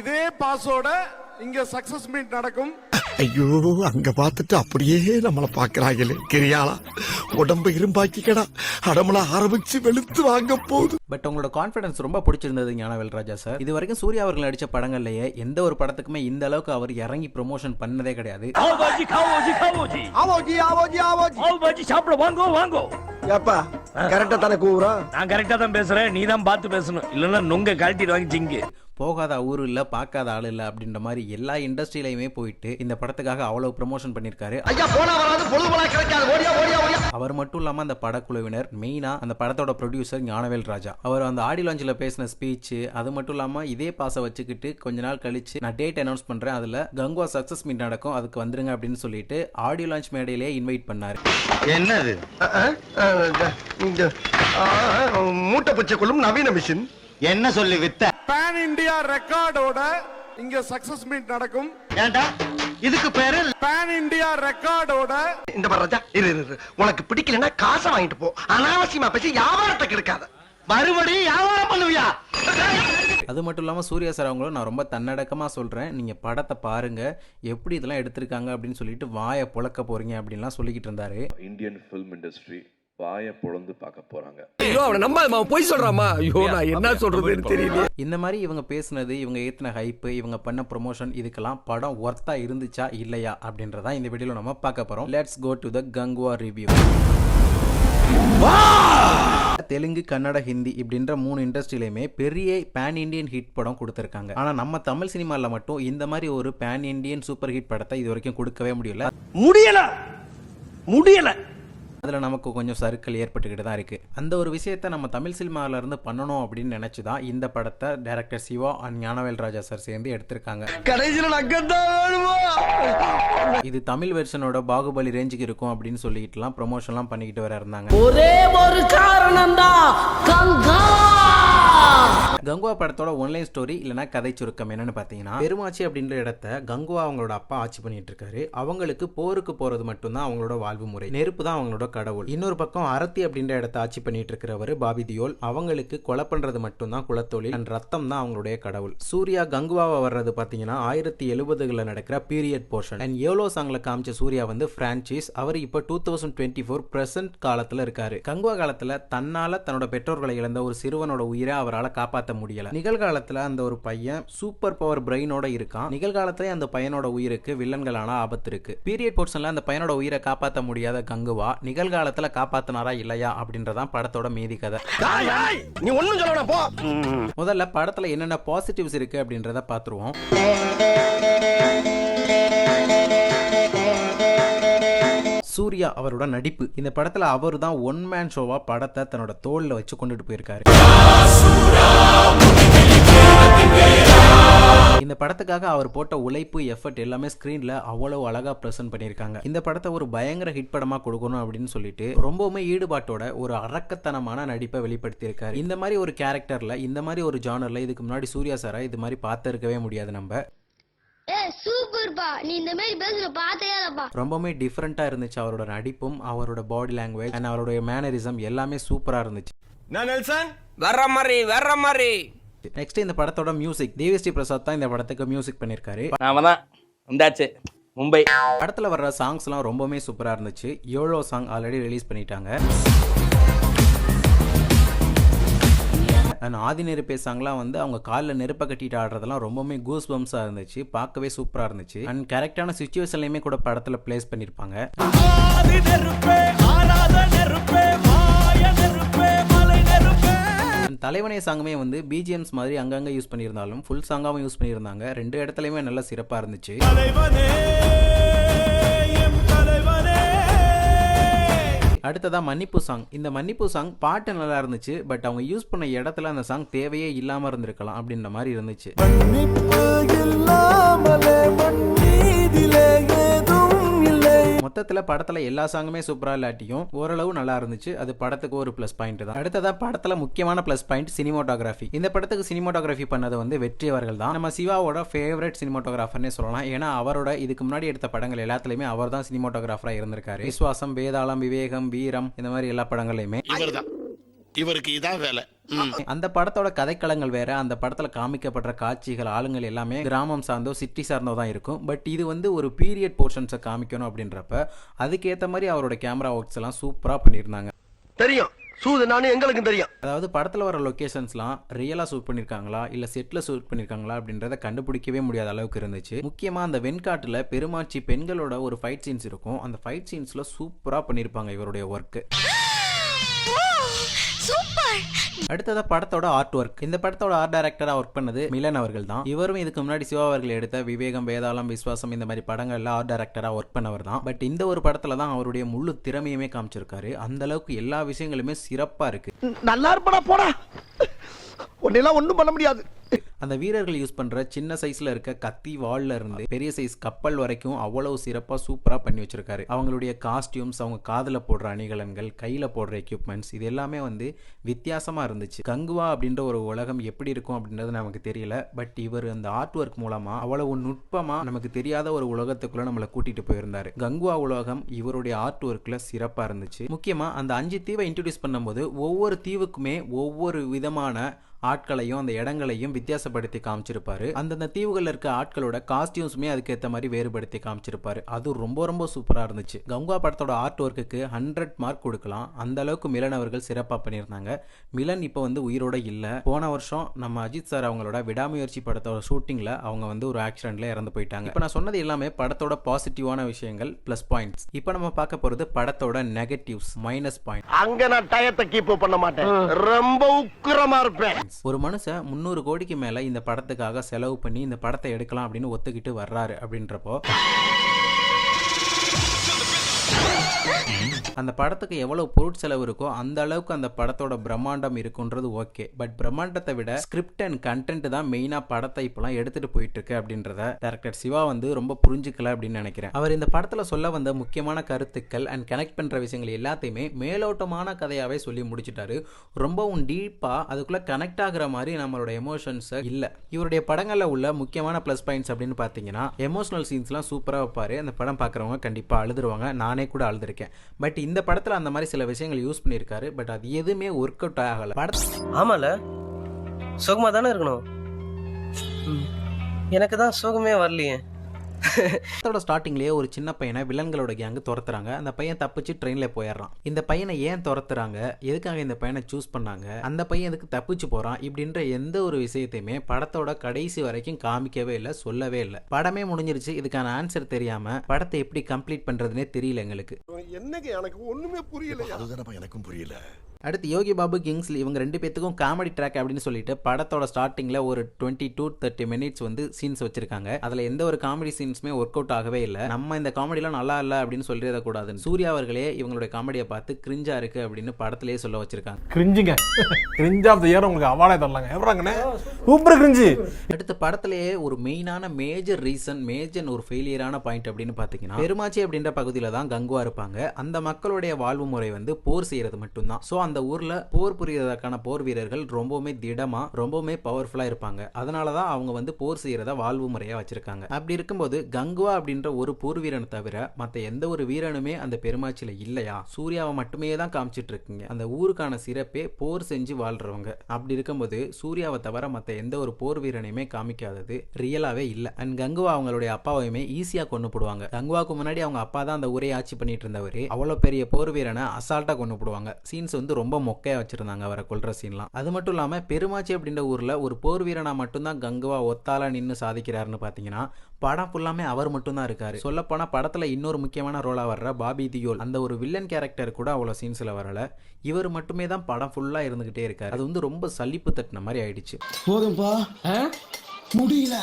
இதே பாஸோட இங்க success meet நடக்கும். ஐயோ அங்க பார்த்துட்டு அப்படியே நம்மள பாக்குறாங்களே கிரியாளா. உடம்ப இரும்பாக்கிக்கடா. அடமள ஆரம்பிச்சு வெளுத்து வாங்க போகுது பட் உங்களோட கான்ஃபிடன்ஸ் ரொம்ப பிடிச்சிருந்தது ஞானவேல் ராஜா சார் இது வரைக்கும் சூர்யா அவர்கள் நடிச்ச படங்கள்லயே எந்த ஒரு படத்துக்குமே இந்த அளவுக்கு அவர் இறங்கி ப்ரொமோஷன் பண்ணதே கிடையாது. ஆவோஜி காவோஜி காவோஜி. ஆவோஜி ஆவோஜி ஆவோஜி. ஆவோஜி சாப்பிட வாங்கோ வாங்கோ. ஏப்பா கரெக்டா தானே கூவுறோம் நான் கரெக்டா தான் பேசுறேன். நீ தான் பார்த்து பேசணும். இல்லன்னா நுங்க கழட்டிட்டு வாங்கி திங்கு போகாத ஊர் இல்ல பார்க்காத ஆள் இல்ல அப்படின்ற மாதிரி எல்லா இண்டஸ்ட்ரியிலையுமே போயிட்டு இந்த படத்துக்காக அவ்வளவு ப்ரொமோஷன் பண்ணிருக்காரு ஐயா போனா வராது பொழுதுபோலா கிடைக்காது. ஓடியா ஓடியா ஓடியா. அவர் மட்டும் இல்லாம அந்த படக்குழுவினர் மெயினா அந்த படத்தோட ப்ரொடியூசர் ஞானவேல் ராஜா. அவர் அந்த ஆடி லாஞ்சில் பேசின ஸ்பீச் அது மட்டும் இல்லாம இதே பாசை வச்சுக்கிட்டு கொஞ்ச நாள் கழிச்சு நான் டேட் அனௌன்ஸ் பண்றேன் அதுல கங்குவா சக்சஸ் மீட் நடக்கும் அதுக்கு வந்துருங்க அப்படின்னு சொல்லிட்டு ஆடியோ லான்ச் மேடையிலே இன்வைட் பண்ணாரு. என்னது? இந்த மூட்டை பச்சை கொள்ளும் நவீன மிஷின் என்ன சொல்லி வித்த? பேன் இந்தியா ரெக்கார்டோட இங்க சக்சஸ் மீட் நடக்கும். ஏண்டா? இதுக்கு பேரு பேன் இந்தியா ரெக்கார்டோட இந்த மாதிரி ராஜா இரு இரு, இரு. உனக்கு பிடிக்கலன்னா காசை வாங்கிட்டு போ. அனாவசியமா பேசி வியாபாரத்தை கெடுக்காத. மறுபடியும் வியாபாரம் பண்ணுவியா? அது மட்டும் இல்லாமல் சூர்யா சார் அவங்களும் நான் ரொம்ப தன்னடக்கமாக சொல்கிறேன் நீங்கள் படத்தை பாருங்க. எப்படி இதெல்லாம் எடுத்திருக்காங்க அப்படின்னு சொல்லிட்டு வாயை புழக்க போறீங்க அப்படின்லாம் சொல்லிக்கிட்டு இருந்தாரு. இந்தியன் ஃபிலிம் இண்டஸ்ட்ரி வாயை பொழந்து பார்க்க போறாங்க. ஐயோ அவனை நம்பாதமா போய் சொல்றாமா? ஐயோ நான் என்ன சொல்றதுன்னு தெரியல. இந்த மாதிரி இவங்க பேசுனது இவங்க ஏற்றின ஹைப்பு இவங்க பண்ண ப்ரொமோஷன் இதுக்கெல்லாம் படம் ஒர்த்தா இருந்துச்சா இல்லையா அப்படின்றத இந்த வீடியோவில் நம்ம பார்க்க போகிறோம் let's go to the Kanguva review Telugu Kannada Hindi இப்படின்ற மூணு இண்டஸ்ட்ரியிலையுமே பெரிய பேன் இண்டியன் ஹிட் படம் கொடுத்துருக்காங்க. ஆனா நம்ம தமிழ் சினிமாவில் மட்டும் இந்த மாதிரி ஒரு பேன் இண்டியன் சூப்பர் ஹிட் படத்தை இது வரைக்கும் கொடுக்கவே முடியல. முடியல! முடியல! அதில் நமக்கு கொஞ்சம் சறுக்கல் ஏற்பட்டுக்கிட்டு தான் இருக்குது அந்த ஒரு விஷயத்தை நம்ம தமிழ் சினிமாவில் இருந்து பண்ணணும் அப்படின்னு நினச்சி தான் இந்த படத்தை director Siva and Gnanavel Raja sir சேர்ந்து எடுத்திருக்காங்க. இது தமிழ் வெர்ஷனோட பாகுபலி ரேஞ்சுக்கு இருக்கும் அப்படின்னு சொல்லிட்டுலாம் ப்ரொமோஷன்லாம் பண்ணிக்கிட்டு வர இருந்தாங்க. ஒரே ஒரு காரணம் தான் கங்குவா படத்தோட ஒன்லைன் ஸ்டோரி இல்லைனா கதை சுருக்கம் என்னன்னு பார்த்தீங்கன்னா பெருமாச்சி அப்படின்ற இடத்த கங்குவா அவங்களோட அப்பா ஆட்சி பண்ணிட்டு இருக்காரு. அவங்களுக்கு போருக்கு போறது மட்டும்தான் அவங்களோட வாழ்வு முறை. நெருப்பு தான் அவங்களோட கடவுள். இன்னொரு பக்கம் அரத்தி அப்படின்ற இடத்த ஆட்சி பண்ணிட்டு இருக்கிறவர் பாபி தியோல். அவங்களுக்கு கொலை பண்றது மட்டும்தான் குலத்தொழில். அண்ட் ரத்தம் தான் அவங்களுடைய கடவுள். சூர்யா கங்குவாவை வர்றது பார்த்தீங்கன்னா ஆயிரத்தி எழுபதுகளில் நடக்கிற பீரியட் போர்ஷன் அண்ட் எவ்வளோ சாங்ல காமிச்ச சூர்யா வந்து பிரான்ச்சைஸ் அவர் இப்போ two thousand twenty four present காலத்தில் இருக்காரு. கங்குவா காலத்தில் தன்னால தன்னோட பெற்றோர்களை இழந்த ஒரு சிறுவனோட உயிரை அவரால் காப்பாற்ற முடியல. நிகழ்காலத்தில் அந்த ஒரு பையன் சூப்பர் பவர் பிரெயினோட இருக்கான். நிகழ்காலத்திலே அந்த பையனோட உயிருக்கு வில்லன்களான ஆபத்து இருக்கு. பீரியட் போர்ஷன்ல அந்த பையனோட உயிரை காப்பாற்ற முடியாத கங்குவா நிகழ்காலத்தில் காப்பாத்தினாரா இல்லையா அப்படின்றதான் படத்தோட மீதி கதை. நீ வேணாம், போ. முதல்ல படத்துல என்னென்ன பாசிட்டிவ்ஸ் இருக்கு அப்படின்றத பார்த்துருவோம் சூர்யா அவரோட நடிப்பு. இந்த படத்துல அவர் தான் ஒன் மேன் ஷோவா படத்தை தன்னோட தோல்ல வச்சு கொண்டுட்டு போயிருக்காரு. இந்த படத்துக்காக அவர் போட்ட உழைப்பு எஃபர்ட் எல்லாமே ஸ்க்ரீன்ல அவ்வளவு அழகா ப்ரெசென்ட் பண்ணியிருக்காங்க. இந்த படத்தை ஒரு பயங்கர ஹிட் படமா கொடுக்கணும் அப்படின்னு சொல்லிட்டு ரொம்பவுமே ஈடுபாட்டோட ஒரு அரக்கத்தனமான நடிப்பை வெளிப்படுத்தியிருக்காரு. இந்த மாதிரி ஒரு கேரக்டர்ல இந்த மாதிரி ஒரு ஜானர்ல இதுக்கு முன்னாடி சூர்யா சாரை இது மாதிரி பார்த்து இருக்கவே முடியாது நம்ம. ரொம்பவுமே டிஃப்ரெண்ட்டாக இருந்துச்சு அவரோட நடிப்பும் அவரோட பாடி லாங்குவேஜ் அண்ட் அவருடைய மேனரிசம் எல்லாமே சூப்பராக இருந்துச்சு. வர்ற மாதிரி வர்ற மாதிரி. நெக்ஸ்ட் இந்த படத்தோட மியூசிக் தேவிஸ்ரீ பிரசாத் தான் இந்த படத்துக்கு மியூசிக் பண்ணியிருக்காரு நாம தான் வந்தாச்சு. மும்பை. படத்தில் வர்ற சாங்ஸ்லாம் ரொம்பவுமே சூப்பராக இருந்துச்சு. எவ்வளோ சாங் ஆல்ரெடி ரிலீஸ் பண்ணிட்டாங்க. அண்ட் ஆதி நெருப்பே சாங்லாம் வந்து அவங்க காலில் நெருப்பை கட்டிட்டு ஆடுறதெல்லாம் ரொம்பவுமே கூஸ் பம்ஸாக இருந்துச்சு. பார்க்கவே சூப்பராக இருந்துச்சு. அண்ட் கரெக்டான சுச்சுவேஷன்லையுமே கூட படத்தில் ப்ளேஸ் பண்ணியிருப்பாங்க தலைவனே சாங்குமே வந்து பிஜிஎம்ஸ் மாதிரி அங்கங்கே யூஸ் பண்ணியிருந்தாலும் ஃபுல் சாங்காகவும் யூஸ் பண்ணியிருந்தாங்க. ரெண்டு இடத்துலையுமே நல்லா சிறப்பாக இருந்துச்சு. அடுத்ததா மன்னிப்பு சாங் இந்த மன்னிப்பு சாங் பாட்டு நல்லா இருந்துச்சு பட் அவங்க யூஸ் பண்ண இடத்துல அந்த சாங் தேவையே இல்லாம இருந்திருக்கலாம் அப்படின்ற மாதிரி இருந்துச்சு. மொத்தத்துல படத்துல எல்லா சாங்குமே சூப்பரா இல்லாட்டியும் ஓரளவு நல்லா இருந்துச்சு. அது படத்துக்கு ஒரு ப்ளஸ் பாயிண்ட் தான். அடுத்ததா படத்துல முக்கியமான ப்ளஸ் பாயிண்ட் சினிமோட்டோகிராஃபி இந்த படத்துக்கு சினிமோட்டோகிராஃபி பண்ணது வந்து வெற்றி அவர்கள் தான். நம்ம சிவாவோட ஃபேவரட் சினிமோட்டோகிராஃபர்னே சொல்லலாம். ஏன்னா அவரோட இதுக்கு முன்னாடி எடுத்த படங்கள் எல்லாத்துலயுமே அவர் தான் சினிமோட்டோகிராஃபரா இருந்திருக்காரு. விஸ்வாசம் வேதாளம் விவேகம் வீரம் இந்த மாதிரி எல்லா படங்களையுமே இவருக்கு இதான் வேலை. அந்த படத்தோட கதைக்களங்கள் வேற அந்த படத்துல காமிக்கப்படுற காட்சிகள் ஆளுங்கள் எல்லாமே கிராமம் சார்ந்தோ சிட்டி சார்ந்தோ தான் இருக்கும். பட் இது வந்து ஒரு பீரியட் போர்ஷன்ஸை காமிக்கணும் அப்படின்றப்ப அதுக்கேற்ற மாதிரி அவரோட கேமரா ஒர்க்ஸ் எல்லாம் சூப்பரா பண்ணியிருந்தாங்க. தெரியும். சூது நானும் எங்களுக்கும் தெரியும். அதாவது படத்தில் வர லொக்கேஷன்ஸ்லாம் ரியலாக ஷூட் பண்ணியிருக்காங்களா இல்லை செட்டில் ஷூட் பண்ணியிருக்காங்களா அப்படின்றத கண்டுபிடிக்கவே முடியாத அளவுக்கு இருந்துச்சு. முக்கியமாக அந்த வெண்காட்டில் பெருமாச்சி பெண்களோட ஒரு ஃபைட் சீன்ஸ் இருக்கும். அந்த ஃபைட் சீன்ஸில் சூப்பராக பண்ணியிருப்பாங்க இவருடைய ஒர்க்கு அடுத்ததா படத்தோட ஆர்ட் ஒர்க் இந்த படத்தோட ஆர்ட் டைரக்டரா ஒர்க் பண்ணது மிலன் அவர்கள் தான் இவரும் இதுக்கு முன்னாடி சிவா அவர்கள் எடுத்த விவேகம் வேதாளம் விஸ்வாசம் இந்த மாதிரி படங்கள்ல ஆர்ட் டைரக்டரா ஒர்க் பண்ணவர் தான் பட் இந்த ஒரு படத்துல தான் அவருடைய முழு திறமையுமே காமிச்சிருக்காரு. அந்த அளவுக்கு எல்லா விஷயங்களுமே சிறப்பா இருக்கு. நல்லா இருப்படா போடா. உன்னெல்லாம் ஒன்றும் பண்ண முடியாது. அந்த வீரர்கள் யூஸ் பண்ணுற சின்ன சைஸில் இருக்க கத்தி வாளில் இருந்து பெரிய சைஸ் கப்பல் வரைக்கும் அவ்வளவு சிறப்பாக சூப்பராக பண்ணி வச்சிருக்காரு. அவங்களுடைய காஸ்டியூம்ஸ் அவங்க காதில் போடுற அணிகலன்கள் கையில் போடுற எக்யூப்மெண்ட்ஸ் இது எல்லாமே வந்து வித்தியாசமாக இருந்துச்சு. கங்குவா அப்படின்ற ஒரு உலகம் எப்படி இருக்கும் அப்படின்றது நமக்கு தெரியல. பட் இவர் அந்த ஆர்ட் ஒர்க் மூலமாக அவ்வளவு நுட்பமாக நமக்கு தெரியாத ஒரு உலகத்துக்குள்ளே நம்மளை கூட்டிகிட்டு போயிருந்தாரு. கங்குவா உலகம் இவருடைய ஆர்ட் ஒர்க்கில் சிறப்பாக இருந்துச்சு. முக்கியமாக அந்த அஞ்சு தீவை இன்ட்ரடியூஸ் பண்ணும்போது ஒவ்வொரு தீவுக்குமே ஒவ்வொரு விதமான ஆட்களையும் அந்த இடங்களையும் வித்தியாசப்படுத்தி காமிச்சிருப்பாரு. அந்தந்த தீவுகளில் இருக்க ஆட்களோட காஸ்டியூம்ஸுமே அதுக்கேற்ற மாதிரி வேறுபடுத்தி காமிச்சிருப்பாரு. அது ரொம்ப ரொம்ப சூப்பராக இருந்துச்சு. கங்கா படத்தோட ஆர்ட் ஒர்க்குக்கு ஹண்ட்ரட் மார்க் கொடுக்கலாம். அந்த அளவுக்கு மிலன் அவர்கள் சிறப்பாக பண்ணியிருந்தாங்க. மிலன் இப்போ வந்து உயிரோட இல்லை. போன வருஷம் நம்ம அஜித் சார் அவங்களோட விடாமுயற்சி படத்தோட ஷூட்டிங்கில் அவங்க வந்து ஒரு ஆக்சிடென்ட்ல இறந்து போயிட்டாங்க. இப்போ நான் சொன்னது எல்லாமே படத்தோட பாசிட்டிவான விஷயங்கள் ப்ளஸ் பாயிண்ட்ஸ் இப்போ நம்ம பார்க்க போகிறது படத்தோட நெகட்டிவ்ஸ் மைனஸ் பாயிண்ட் அங்க நான் டயத்தை கீப் பண்ண மாட்டேன். ரொம்ப உக்கிரமா இருப்பேன். ஒரு மனுஷன் முந்நூறு கோடிக்கு மேலே இந்த படத்துக்காக செலவு பண்ணி இந்த படத்தை எடுக்கலாம் அப்படின்னு ஒத்துக்கிட்டு வர்றாரு அப்படின்றப்போ அந்த படத்துக்கு எவ்வளவு பொருட்செலவு இருக்கோ அந்த அளவுக்கு அந்த படத்தோட பிரம்மாண்டம் இருக்குன்றது ஓகே. பட் பிரம்மாண்டத்தை விட ஸ்கிரிப்ட் அண்ட் கண்டென்ட் தான் மெயினா படத்தை இப்பெல்லாம் எடுத்துட்டு போயிட்டு இருக்கு அப்படின்றத டேரக்டர் சிவா வந்து ரொம்ப புரிஞ்சுக்கல அப்படின்னு நினைக்கிறேன். அவர் இந்த படத்துல சொல்ல வந்த முக்கியமான கருத்துக்கள் அண்ட் கனெக்ட் பண்ற விஷயங்கள் எல்லாத்தையுமே மேலோட்டமான கதையாவே சொல்லி முடிச்சிட்டாரு. ரொம்பவும் டீப்பா அதுக்குள்ள கனெக்ட் ஆகுற மாதிரி நம்மளோட எமோஷன்ஸ் இல்ல. இவருடைய படங்கள்ல உள்ள முக்கியமான ப்ளஸ் பாயிண்ட்ஸ் அப்படின்னு பாத்தீங்கன்னா எமோஷனல் சீன்ஸ்லாம் சூப்பரா வைப்பாரு. அந்த படம் பார்க்குறவங்க கண்டிப்பா அழுதுருவாங்க. நானே கூட அழுதுருக்கேன். பட் இந்த படத்துல அந்த மாதிரி சில விஷயங்கள் யூஸ் பண்ணியிருக்காரு. பட் அது எதுவுமே ஒர்க் அவுட் ஆகல. படத்தை ஆமால. சுகமாக தானே இருக்கணும் எனக்கு தான் சுகமே வரலையே. படத்தோட ஸ்டார்டிங்லேயே ஒரு சின்ன பையனை வில்லன்களோட கேங்கு துரத்துறாங்க. அந்த பையன் தப்பிச்சு ட்ரெயினில் போயிடுறான். இந்த பையனை ஏன் துரத்துறாங்க? எதுக்காக இந்த பையனை சூஸ் பண்ணாங்க? அந்த பையன் எதுக்கு தப்பிச்சு போறான்? இப்படின்ற எந்த ஒரு விஷயத்தையுமே படத்தோட கடைசி வரைக்கும் காமிக்கவே இல்லை சொல்லவே இல்லை. படமே முடிஞ்சிருச்சு. இதுக்கான ஆன்சர் தெரியாம படத்தை எப்படி கம்ப்ளீட் பண்றதுனே தெரியல எங்களுக்கு. என்னங்க எனக்கு ஒண்ணுமே புரியல அதுதானப்பா எனக்கும் புரியல. அடுத்து யோகி பாபு கிங்ஸ்லி இவங்க ரெண்டு பேத்துக்கும் காமெடி ட்ராக் அப்படின்னு சொல்லிட்டு படத்தோட ஸ்டார்டிங்ல ஒரு டுவெண்ட்டி டூ தேர்ட்டி மினிட்ஸ் வந்து சீன்ஸ் வச்சிருக்காங்க. அதுல எந்த ஒரு காமெடி சீன்ஸுமே ஒர்க் அவுட் ஆகவே இல்லை. நம்ம இந்த காமெடிலாம் நல்லா இல்லை அப்படின்னு சொல்லிட கூடாதுன்னு சூர்யா அவர்களே இவங்களுடைய காமெடியை பார்த்து கிரிஞ்சா இருக்கு அப்படின்னு படத்திலேயே சொல்ல வச்சிருக்காங்க. கிரிஞ்சுங்க கிரிஞ்ச் ஆஃப் த இயர் உங்களுக்கு அவார்டே தரலாங்க. எவ்வளோங்கண்ணே சூப்பர் கிரிஞ்சு அடுத்த படத்திலேயே ஒரு மெயினான மேஜர் ரீசன் மேஜர் ஒரு ஃபெயிலியரான பாயிண்ட் அப்படின்னு பார்த்தீங்கன்னா பெருமாச்சி அப்படின்ற பகுதியில் தான் கங்குவா இருப்பாங்க. அந்த மக்களுடைய வாழ்வு முறை வந்து போர் செய்யறது மட்டும்தான். ஸோ அந்த அந்த ஊர்ல போர் புரியறதுக்கான போர் வீரர்கள் ரொம்பவுமே திடமா ரொம்பவுமே பவர்ஃபுல்லா இருப்பாங்க. அதனால தான் அவங்க வந்து போர் செய்யறத வாழ்வு முறையா வச்சிருக்காங்க. அப்படி இருக்கும்போது கங்குவா அப்படின்ற ஒரு போர் வீரனை தவிர மற்ற எந்த ஒரு வீரனுமே அந்த பெருமாச்சியில இல்லையா? சூர்யாவை மட்டுமே தான் காமிச்சிட்டு இருக்கீங்க. அந்த ஊருக்கான சிறப்பே போர் செஞ்சு வாழ்றவங்க. அப்படி இருக்கும்போது சூர்யாவை தவிர மற்ற எந்த ஒரு போர் வீரனையுமே காமிக்காதது ரியலாவே இல்லை. அண்ட் கங்குவா அவங்களுடைய அப்பாவையுமே ஈஸியா கொண்டு போடுவாங்க. கங்குவாக்கு முன்னாடி அவங்க அப்பா தான் அந்த ஊரை ஆட்சி பண்ணிட்டு இருந்தவர். அவ்வளோ பெரிய போர் வீரனை அசால்ட்டா கொண்டு போடுவாங்க. சீன்ஸ் வந்து ரொம்ப மொக்கையாக வச்சுருந்தாங்க அவரை கொல்ற சீன்லாம் அது மட்டும் இல்லாமல் பெருமாச்சி அப்படின்ற ஊரில் ஒரு போர் வீரனாக மட்டும்தான் கங்குவா ஒத்தால நின்று சாதிக்கிறாருன்னு பார்த்தீங்கன்னா படம் ஃபுல்லாமே அவர் மட்டும்தான் இருக்காரு. சொல்லப்போனால் படத்தில் இன்னொரு முக்கியமான ரோலாக வர்ற பாபி தியோல். அந்த ஒரு வில்லன் கேரக்டர் கூட அவ்வளோ சீன்ஸில் வரலை. இவர் மட்டுமே தான் படம் ஃபுல்லாக இருந்துகிட்டே இருக்காரு. அது வந்து ரொம்ப சலிப்பு தட்டின மாதிரி ஆயிடுச்சு. போதும்பா. முடியல.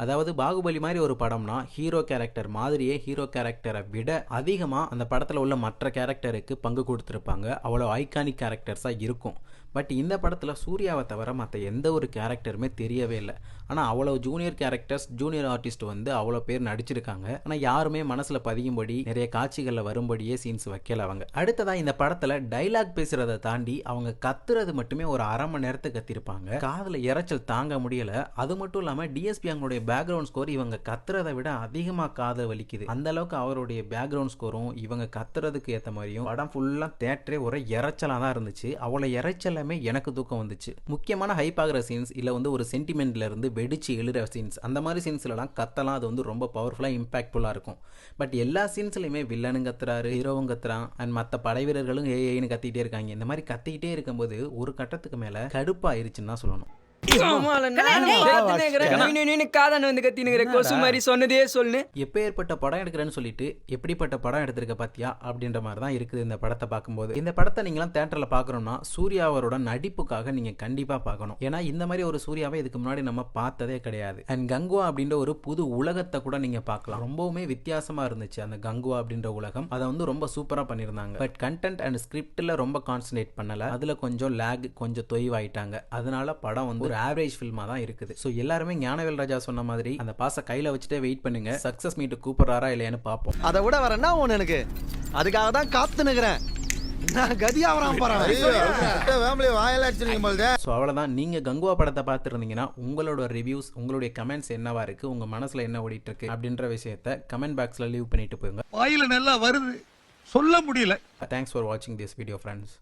அதாவது பாகுபலி மாதிரி ஒரு படம்னா ஹீரோ கேரக்டர் மாதிரியே ஹீரோ கேரக்டரை விட அதிகமாக அந்த படத்தில் உள்ள மற்ற கேரக்டருக்கு பங்கு கொடுத்துருப்பாங்க. அவ்வளோ ஐகானிக் கேரக்டர்ஸாக இருக்கும். பட் இந்த படத்தில் சூர்யாவை தவிர மற்ற எந்த ஒரு கேரக்டருமே தெரியவே இல்லை. ஆனால் அவ்வளோ ஜூனியர் கேரக்டர்ஸ் ஜூனியர் ஆர்டிஸ்ட் வந்து அவ்வளோ பேர் நடிச்சிருக்காங்க. ஆனால் யாருமே மனசில் பதியும்படி நிறைய காட்சிகளில் வரும்படியே சீன்ஸ் வைக்கல அவங்க. அடுத்ததாக இந்த படத்தில் டைலாக் பேசுகிறத தாண்டி அவங்க கத்துறது மட்டுமே ஒரு அரை மணி நேரத்துக்கு கத்திருப்பாங்க. காதில் இரைச்சல் தாங்க முடியல. அது மட்டும் இல்லாமல் டிஎஸ்பி அவங்களுடைய பேக்ரவுண்ட் ஸ்கோர் இவங்க கத்துறதை விட அதிகமாக காதை வலிக்குது. அந்த அளவுக்கு அவருடைய பேக்ரவுண்ட் ஸ்கோரும் இவங்க கத்துறதுக்கு ஏற்ற மாதிரியும் படம் ஃபுல்லாக தேட்டரே ஒரே இறைச்சலாக தான் இருந்துச்சு. அவ்வளோ இறைச்சலை உண்மையாலுமே எனக்கு தூக்கம் வந்துச்சு. முக்கியமான ஹைப் ஆகிற சீன்ஸ் இல்லை வந்து ஒரு சென்டிமெண்ட்ல இருந்து வெடிச்சு எழுற சீன்ஸ் அந்த மாதிரி சீன்ஸ்லலாம் கத்தலாம் அது வந்து ரொம்ப பவர்ஃபுல்லாக இம்பாக்ட்ஃபுல்லாக இருக்கும். பட் எல்லா சீன்ஸ்லையுமே வில்லனும் கத்துறாரு ஹீரோவும் கத்துறான் அண்ட் மற்ற படை வீரர்களும் ஏ ஏன்னு இருக்காங்க. இந்த மாதிரி கத்திக்கிட்டே இருக்கும்போது ஒரு கட்டத்துக்கு மேலே கடுப்பாயிருச்சுன்னு தான் சொல்லணும். எப்போ ஏற்பட்ட படம் எடுக்கிறேன்னு சொல்லிட்டு எப்படிப்பட்ட படம் எடுத்திருக்க பாத்தியா? அப்படின்ற மாதிரி தான் இருக்குது இந்த படத்தை பார்க்கும்போது. இந்த படத்தை நீங்களாம் தேட்டரில் பார்க்கணும்னா சூர்யா அவரோட நடிப்புக்காக நீங்கள் கண்டிப்பாக பார்க்கணும். ஏன்னா இந்த மாதிரி ஒரு சூர்யாவை இதுக்கு முன்னாடி நம்ம பார்த்ததே கிடையாது. அண்ட் கங்குவா அப்படின்ற ஒரு புது உலகத்தை கூட நீங்கள் பார்க்கலாம். ரொம்பவுமே வித்தியாசமாக இருந்துச்சு அந்த கங்குவா அப்படின்ற உலகம். அதை வந்து ரொம்ப சூப்பராக பண்ணியிருந்தாங்க. பட் கண்டென்ட் அண்ட் ஸ்கிரிப்டில் ரொம்ப கான்சன்ட்ரேட் பண்ணல. அதில் கொஞ்சம் லேக் கொஞ்சம் தொய்வாயிட்டாங்க. அதனால படம் வந்து ஒரு ஆவரேஜ் ஃபில்மாக தான் இருக்குது. ஸோ எல்லாருமே ஞானவேல் ராஜா சொன்ன மாதிரி அந்த பாச கையில் வச்சுட்டே வெயிட் பண்ணுங்க. சக்ஸஸ் மீட்டு கூப்பிட்றாரா இல்லையான்னு பார்ப்போம். அதை விட வர என்ன ஒண்ணு எனக்கு? அதுக்காக தான் காத்து ஸோ அவ்வளோதான் நீங்கள் கங்குவா படத்தை பார்த்துருந்தீங்கன்னா உங்களோட ரிவ்யூஸ் உங்களுடைய கமெண்ட்ஸ் என்னவா இருக்குது உங்கள் மனசில் என்ன ஓடிட்டு இருக்கு அப்படின்ற விஷயத்த கமெண்ட் பாக்ஸில் லீவ் பண்ணிட்டு போயிருங்க. வாயில நல்லா வருது. சொல்ல முடியல. தேங்க்ஸ் ஃபார் வாட்சிங் திஸ் வீடியோ ஃப்ரெண்ட்ஸ்